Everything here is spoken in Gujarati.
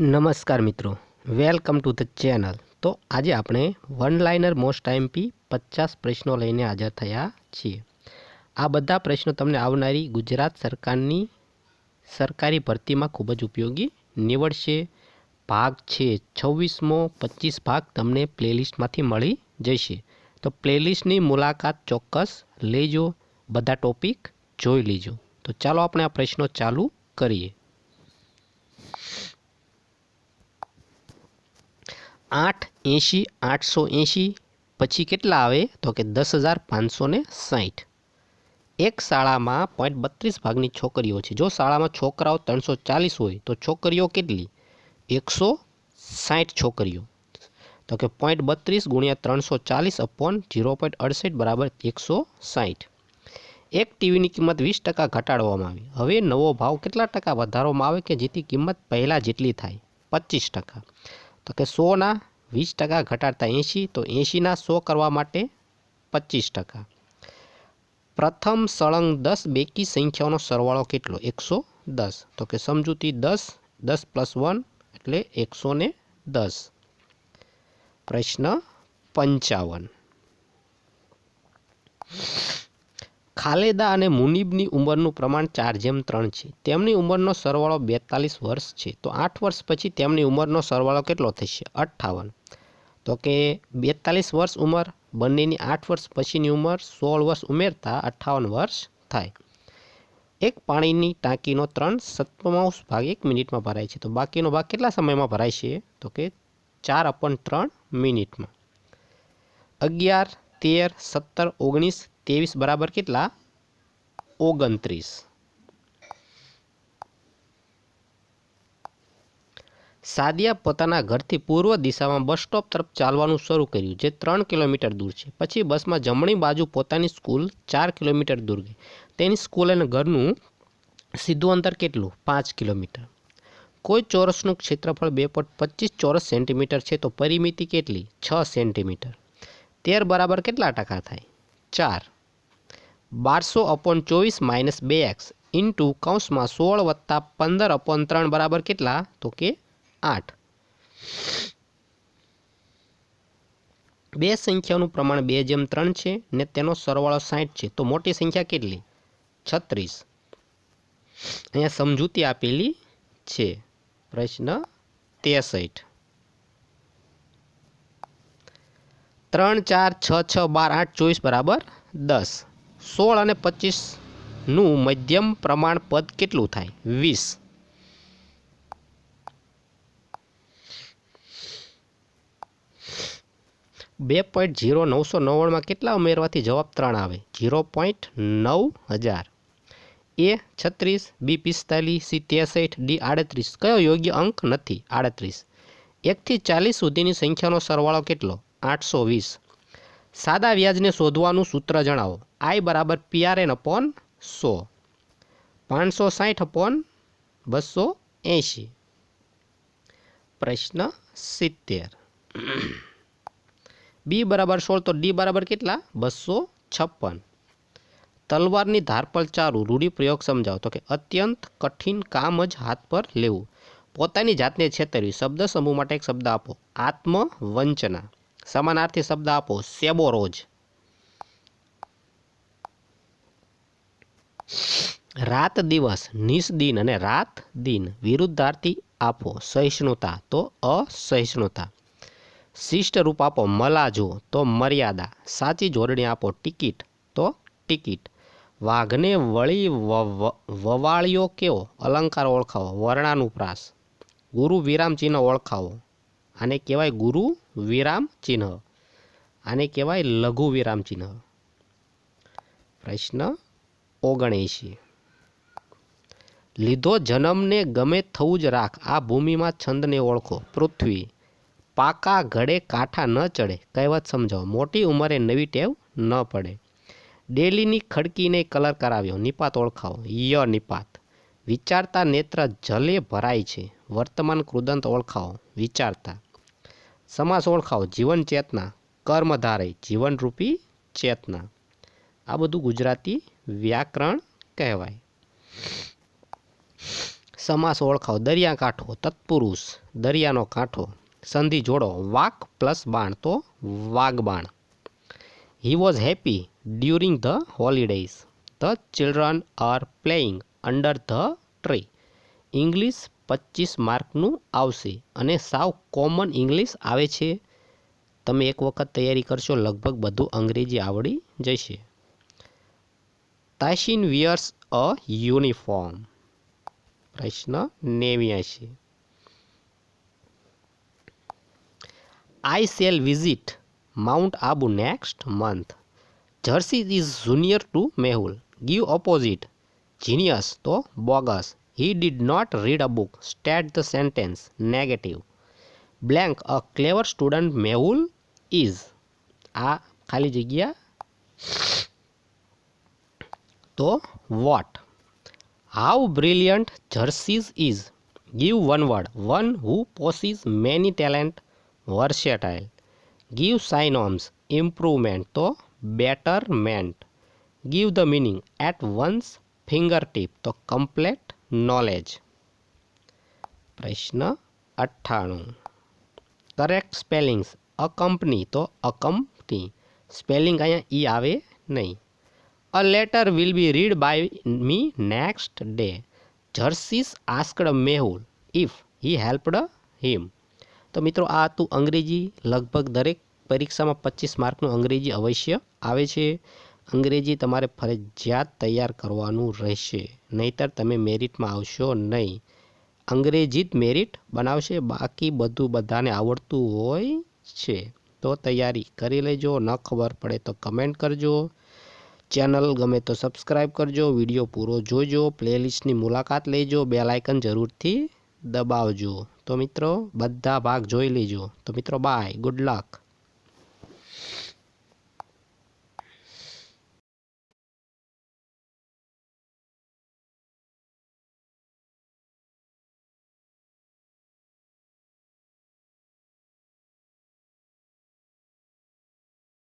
નમસ્કાર મિત્રો. Welcome to the channel. તો આજે આપણે વન લાઇનર મોસ્ટ ટાઈમપી પચાસ પ્રશ્નો લઈને હાજર થયા છીએ. આ બધા પ્રશ્નો તમને આવનારી ગુજરાત સરકારની સરકારી ભરતીમાં ખૂબ જ ઉપયોગી નીવડશે. ભાગ છે છવ્વીસમો, પચીસ ભાગ તમને પ્લેલિસ્ટમાંથી મળી જશે. તો પ્લેલિસ્ટની મુલાકાત ચોક્કસ લેજો. બધા ટોપિક જોઈ લેજો. તો ચાલો આપણે આ પ્રશ્નો ચાલુ કરીએ. આઠ એંશી, આઠસો એંશી, પછી કેટલા આવે? તો કે દસ હજાર પાંચસો ને સાઠ એક શાળામાં પોઈન્ટ બત્રીસ ભાગની છોકરીઓ છે. જો શાળામાં છોકરાઓ ત્રણસો ચાલીસ હોય, તો છોકરીઓ કેટલી? એકસો સાઠ છોકરીઓ. તો કે પોઈન્ટ બત્રીસ ગુણ્યા ત્રણસો ચાલીસ અપોન જીરો પોઈન્ટ અડસઠ બરાબર એકસો સાઠ એક ટીવીની કિંમત વીસ ટકા ઘટાડવામાં આવી. હવે નવો ભાવ કેટલા ટકા વધારવામાં આવે કે જેથી કિંમત પહેલાં જેટલી થાય? પચીસ ટકા. તો કે સોના વીસ ટકા ઘટાડતા એંશી, તો એંશીના સો કરવા માટે પચીસ ટકા. પ્રથમ સળંગ દસ બેકી સંખ્યાઓનો સરવાળો કેટલો? એકસો દસ. તો કે સમજૂતી દસ દસ પ્લસ વન એટલે એકસો ને દસ. પ્રશ્ન પંચાવન. ખાલેદા અને મુનીબની ઉંમરનું પ્રમાણ ચાર જેમ ત્રણ છે. તેમની ઉંમરનો સરવાળો બેતાલીસ વર્ષ છે. તો આઠ વર્ષ પછી તેમની ઉંમરનો સરવાળો કેટલો થશે? અઠ્ઠાવન. તો કે બેતાલીસ વર્ષ ઉંમર, બંનેની આઠ વર્ષ પછીની ઉંમર, સોળ વર્ષ ઉમેરતા અઠ્ઠાવન વર્ષ થાય. એક પાણીની ટાંકીનો ત્રણ સત્તમાંશ ભાગ એક મિનિટમાં ભરાય છે. તો બાકીનો ભાગ કેટલા સમયમાં ભરાય છે? તો કે ચાર અપન ત્રણ મિનિટમાં. અગિયાર, તેર, સત્તર, ઓગણીસ ત્રેવીસ બરાબર કેટલા? ઓગણત્રીસ. સાદિયા પોતાના ઘરથી પૂર્વ દિશામાં બસ સ્ટોપ તરફ ચાલવાનું શરૂ કર્યું, જે ત્રણ કિલોમીટર દૂર છે. પછી બસમાં જમણી બાજુ પોતાની સ્કૂલ ચાર કિલોમીટર દૂર ગઈ. તેની સ્કૂલ અને ઘરનું સીધું અંતર કેટલું? પાંચ કિલોમીટર. કોઈ ચોરસનું ક્ષેત્રફળ બે પોઈન્ટ પચીસ ચોરસ સેન્ટીમીટર છે તો પરિમિતિ કેટલી? છ સેન્ટીમીટર. તેર બરાબર કેટલા ટકા થાય? ચાર. બારસો અપોન ચોવીસ માઇનસ બે એક્સ ઇન્ટુ કૌંસમાં સોળ વત્તા પંદર અપોન ત્રણ બરાબર કેટલા? તો કે આઠ. બે સંખ્યાનું પ્રમાણ બે જેમ ત્રણ છે ને તેનો સરવાળો સાઠ છે. તો મોટી સંખ્યા કેટલી? છત્રીસ. અહીંયા સમજૂતી આપેલી છે. પ્રશ્ન ત્રેસઠ. ત્રણ ચાર છ છ બાર આઠ ચોવીસ બરાબર દસ. સોળ અને પચીસનું મધ્યમ પ્રમાણ પદ કેટલું થાય? વીસ. બે પોઈન્ટ ઝીરો નવસો નવ્વાણુંમાં કેટલા ઉમેરવાથી જવાબ ત્રણ આવે? ઝીરો પોઈન્ટ નવ હજાર. એ છત્રીસ, બી પિસ્તાલીસ, સી ત્રેસઠ, ડી આડત્રીસ. કયો યોગ્ય અંક નથી? આડત્રીસ. એકથી ચાલીસ સુધીની સંખ્યાનો સરવાળો કેટલો? આઠસો વીસ. સાદા વ્યાજને શોધવાનું સૂત્ર જણાવો. આઈ બરાબર પીઆરએન અપોન સો. પાંચસો સાઠ અપોન બસો એંશી. પ્રશ્ન સિત્તેર. બી બરાબર સોળ તો ડી બરાબર કેટલા? બસો છપ્પન. તલવારની ધાર પર ચારું રૂઢિપ્રયોગ સમજાવો. તો કે અત્યંત કઠિન કામ જ હાથ પર લેવું. પોતાની જાતને છેતરવી શબ્દ સમૂહ માટે એક શબ્દ આપો. આત્મવંચના. સમાનાર્થી શબ્દ આપો. સેબોરોજ રાત દિવસ નિષ્દિન અને રાત દિન વિરુદ્ધાર્થી આપો. સહિષ્ણુતા, તો અસહિષ્ણુતા. શિષ્ટ રૂપ આપો મલાજો, તો મર્યાદા. સાચી જોડણી આપો ટિકિટ, તો ટિકિટ. વાઘને વળી વવાળ્યો કેવો? અલંકાર ઓળખાવો. વર્ણાનુપ્રાસ. ગુરુ વિરામ ચિહ્ન ઓળખાવો. આને કહેવાય ગુરુ વિરામ ચિહ્ન. આને કહેવાય લઘુ વિરામ ચિહ્ન. પ્રશ્ન ઓગણએંશી. લીધો જન્મને ગમે થવું જ રાખ, આ ભૂમિમાં છંદને ઓળખો. પૃથ્વી, પાકા ઘડે કાંઠા ન ચડે, કહેવત સમજાવો. મોટી ઉંમરે નવી ટેવ ન પડે. ડેલીની ખડકીને કલર કરાવ્યો, નિપાત ઓળખાવો. ય નિપાત. વિચારતા નેત્ર જલે ભરાય છે. વર્તમાન કૃદંત ઓળખાવો. વિચારતા. સમાસ ઓળખાવો જીવન ચેતના, કર્મધારય જીવનરૂપી ચેતના. આ બધું ગુજરાતી વ્યાકરણ કહેવાય. સમાસ ઓળખાવો દરિયાકાંઠો તત્પુરુષ, દરિયાનો કાંઠો, સંધિ જોડો, વાક પ્લસ બાણ તો વાગબાણ. He was happy during the holidays the children are playing under the tree English પચીસ માર્કનું આવશે અને સાવ કોમન ઇંગ્લિશ આવે છે. તમે એક વખત તૈયારી કરશો, લગભગ બધું અંગ્રેજી આવડી જશે. Tashin wears a uniform. પ્રશ્ન નેવ્યાસી I shall visit Mount Abu next month. Jersey is junior to Mehul. Give opposite. Genius તો bogus. He did not read a book state the sentence negative blank a clever student Mehul is આ ખાલી જગ્યા તો what how brilliant Jersey's is give one word one who possesses many talent versatile give synonyms improvement તો betterment give the meaning at one's finger tip તો કમ્પ્લેટ નોલેજ પ્રશ્ન અઠ્ઠાણું. કરેક્ટ સ્પેલિંગ્સ અ કંપની તો અ કંપની સ્પેલિંગ અહીંયા ઈ આવે નહીં. A letter will be read by me next day Jersey's asked Mehul if he helped him તો મિત્રો, આ હતું અંગ્રેજી. લગભગ દરેક પરીક્ષામાં પચીસ માર્કનું અંગ્રેજી અવશ્ય આવે છે. અંગ્રેજી તમારે ફરજિયાત તૈયાર કરવાનું રહેશે, નહીતર તમે મેરિટમાં આવશો નહીં. અંગ્રેજી જ મેરિટ બનાવશે, બાકી બધું બધાને આવડતું હોય છે. તો તૈયારી કરી લેજો, ન ખબર પડે તો કમેન્ટ કરજો. ચેનલ ગમે તો સબસ્ક્રાઈબ કરજો, વીડિયો પૂરો જોજો, પ્લેલિસ્ટની મુલાકાત લેજો, બે લાયકન જરૂરથી દબાવજો. તો મિત્રો, બધા ભાગ જોઈ લેજો. તો મિત્રો, બાય, ગુડ લક.